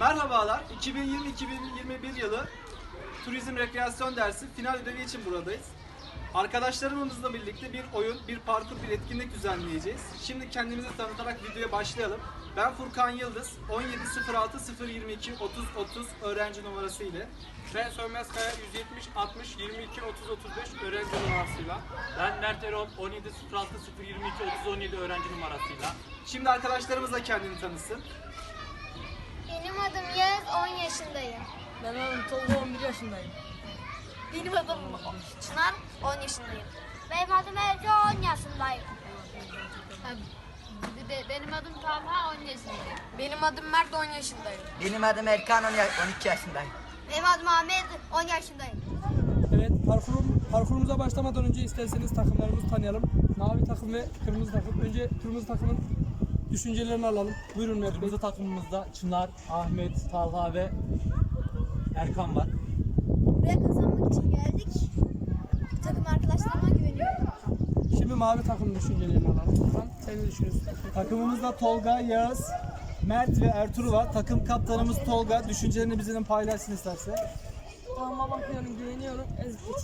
Merhabalar, 2020-2021 yılı Turizm Rekreasyon dersi final ödevi için buradayız. Arkadaşlarımızla birlikte bir oyun, bir parkur, bir etkinlik düzenleyeceğiz. Şimdi kendimizi tanıtarak videoya başlayalım. Ben Furkan Yıldız, 1706 022 30 30 öğrenci numarası ile. Ben Sönmez Kaya 170 60 22 30 35 öğrenci numarasıyla. Ben Mert Erol 1706 022 30 17 öğrenci numarasıyla. Şimdi arkadaşlarımız da kendini tanısın. Benim adım Yağız, 10 yaşındayım. Ben oğlum Tolga 11 yaşındayım. Benim adım Çınar, 10 yaşındayım. Benim adım Ece, 10 yaşındayım. Benim adım Talha, 10 yaşındayım. Benim adım Mert 10 yaşındayım. Benim adım Erkan 10 ya- 12 yaşındayım. Benim adım Ahmet, 10 yaşındayım. Evet parkurum, parkurumuza başlamadan önce isterseniz takımlarımızı tanıyalım. Mavi takım ve kırmızı takım. Önce kırmızı takımın düşüncelerini alalım. Buyurun Mert Bey. Kırmızı takımımızda Çınar, Ahmet, Talha ve Erkan var. Buraya kazanmak için geldik. Takım arkadaşlarıma güveniyorum. Şimdi mavi takım düşüncelerini alalım. Furkan sen ne düşünüyorsun? Takımımızda Tolga, Yağız, Mert ve Ertuğrul var. Takım kaptanımız Tolga. Düşüncelerini bizimle paylaşsın isterse. Tamama bakıyorum, güveniyorum. Ez geç.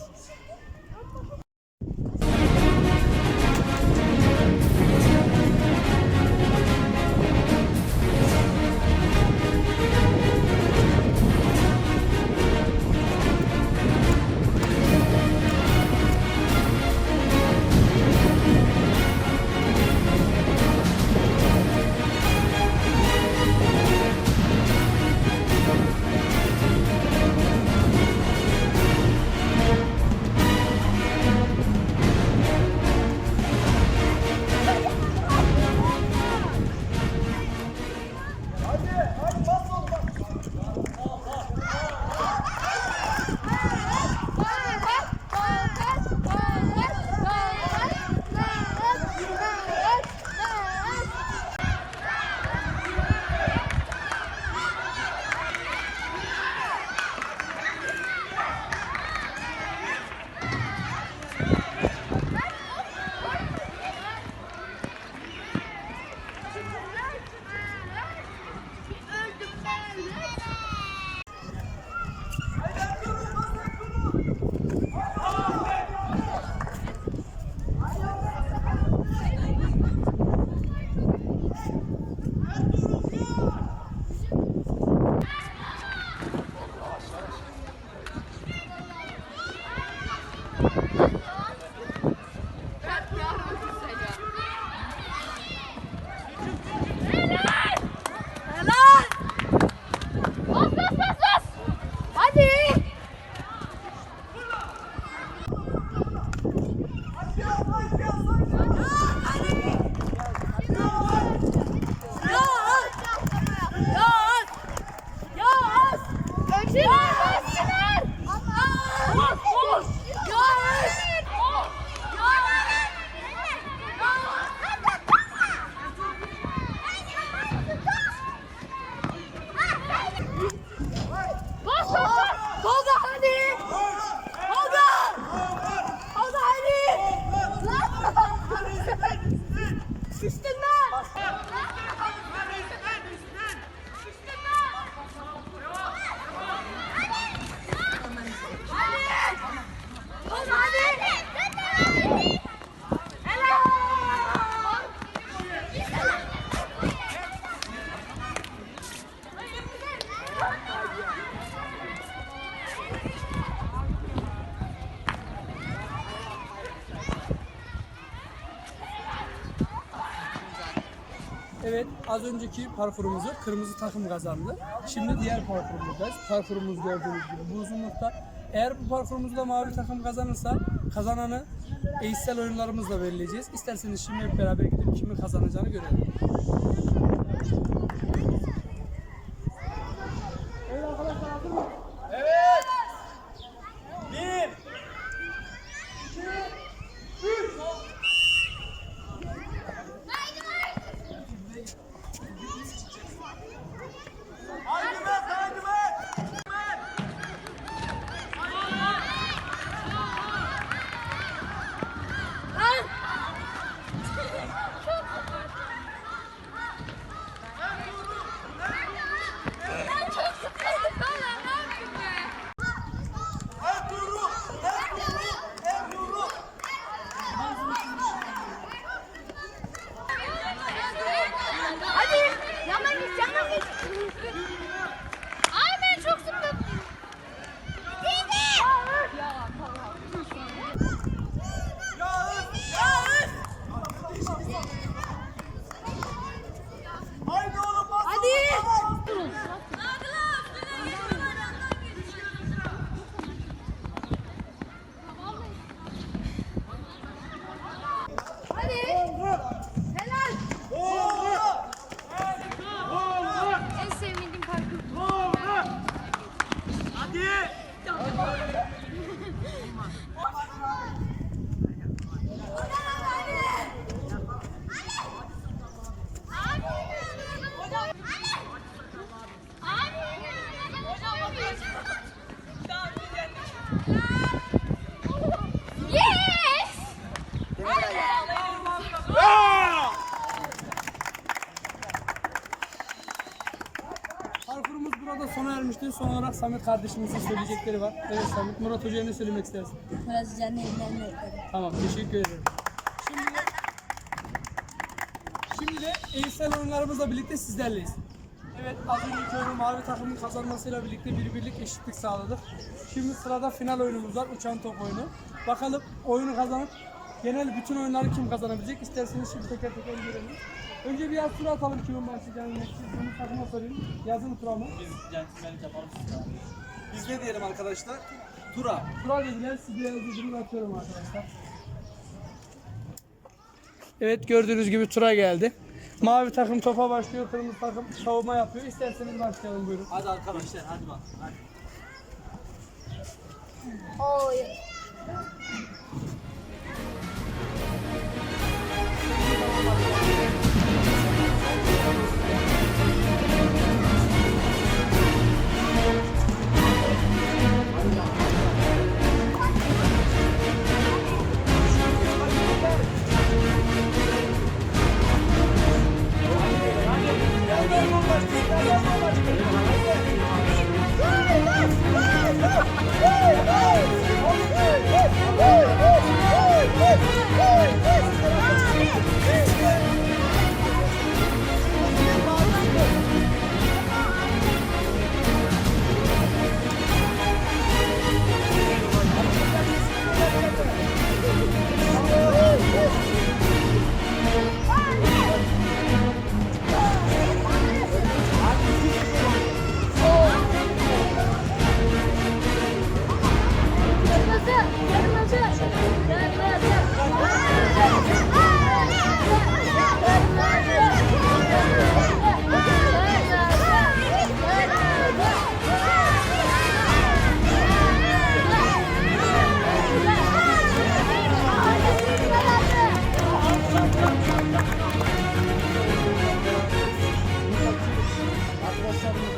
Evet az önceki parkurumuzu kırmızı takım kazandı. Şimdi diğer parkurumuzdayız. Parkurumuz gördüğünüz gibi bu uzunlukta. Eğer bu parkurumuzda mavi takım kazanırsa kazananı eğitsel oyunlarımızla belirleyeceğiz. İsterseniz şimdi hep beraber gidip kimin kazanacağını görelim. Evet arkadaşlar hazır mı? Son olarak Samet kardeşimizin söyleyecekleri var. Evet Samet, Murat Hoca'ya ne söylemek istersin? Biraz canlı evlerini ekledim. Tamam, teşekkür ederim. Şimdi de, şimdi de eğitsel oyunlarımızla birlikte sizlerleyiz. Evet, az önceki oyunu mavi takımın kazanmasıyla birlikte bir birlik eşitlik sağladık. Şimdi sırada final oyunumuz var, uçan top oyunu. Bakalım oyunu kazanıp genel bütün oyunları kim kazanabilecek? İsterseniz şimdi teker teker görelim. Önce bir yaz tura atalım kimin başlayacağını. Bunu takıma sorayım. Yazılı tura mı? Biz centilmenlik yapalım siz. Biz ne diyelim arkadaşlar? Tura. Tura dediler, siz bir yazılı tura atıyorum arkadaşlar. Evet gördüğünüz gibi tura geldi. Mavi takım topa başlıyor, kırmızı takım savunma yapıyor. İsterseniz başlayalım buyurun. Hadi arkadaşlar hadi bak. Hadi. Oy. Kırmızı,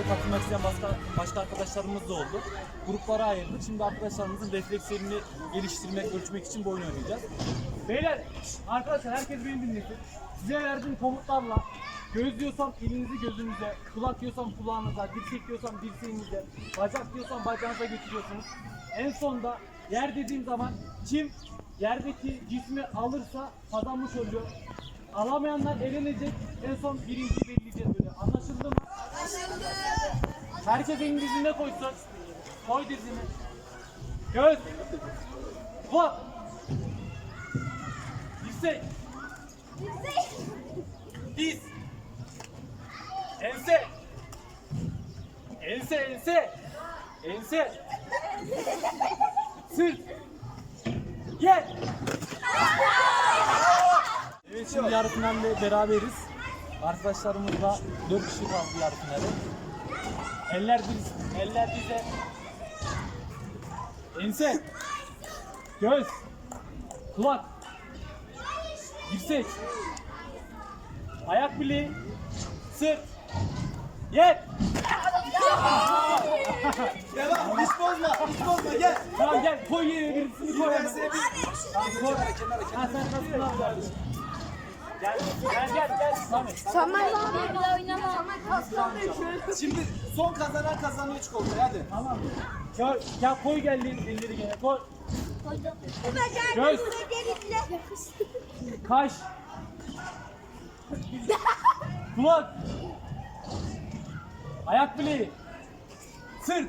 katılmak isteyen başka, başka arkadaşlarımız da oldu. Gruplara ayırdık. Şimdi arkadaşlarımızın reflekslerini geliştirmek, ölçmek için bu oyunu oynayacağız. Beyler, arkadaşlar herkes beni dinlesin. Size verdiğim komutlarla göz diyorsam elinizi gözünüze, kulak diyorsam kulağınıza, dirsek diyorsam dirseğinize, bacak diyorsam bacağınıza götürüyorsunuz. En sonda yer dediğim zaman kim yerdeki cismi alırsa kazanmış oluyor. Alamayanlar elenecek. En son birinci belirleyeceğiz böyle. Anlaşıldı mı? Herkes elini dizine koysun. Koy dizini. Göz. Kulak. Dirsek. Diz. Ense. Ense, ense. Ense. Sırt. Gel. Evet şimdi yarı finalde beraberiz. Arkadaşlarımızla 4 kişi kaldı yarı finale. Eller diz, eller dize. Ense. Göz. Kulak. Dirsek. Ayak bileği. Sırt. Yer. Devam. Hiç bozma. Hiç bozma. Gel. Tamam gel koy yere birisini koy. Tamam, koy. Ha sen al kardeşim. Gel gel gel gel. Samet. Samet. Şimdi son kazanan kazanıyor çikolatayı hadi. Tamam. Gel, gel koy gel elleri gene koy. Göz. Kaş. Kulak. Ayak bileği. Sırt.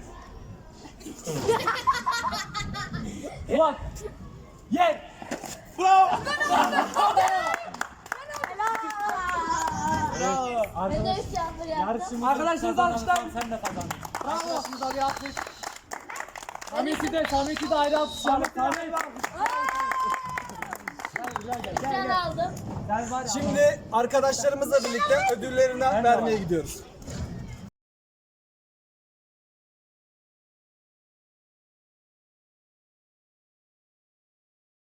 Kulak. Yer. Bravo. Bravo. Arkadaş, yarışımızı Arkadaşlar, kazanan alkışlar. Sen de kazandın. Arkadaşımıza bir alkış. Samet'i de, Samet'i de ayrı alkışlayalım. Samet. Gel, gel, gel, gel, Ben gel. aldım. Gel var ya. Şimdi arkadaşlarımızla birlikte ödüllerini vermeye gidiyoruz.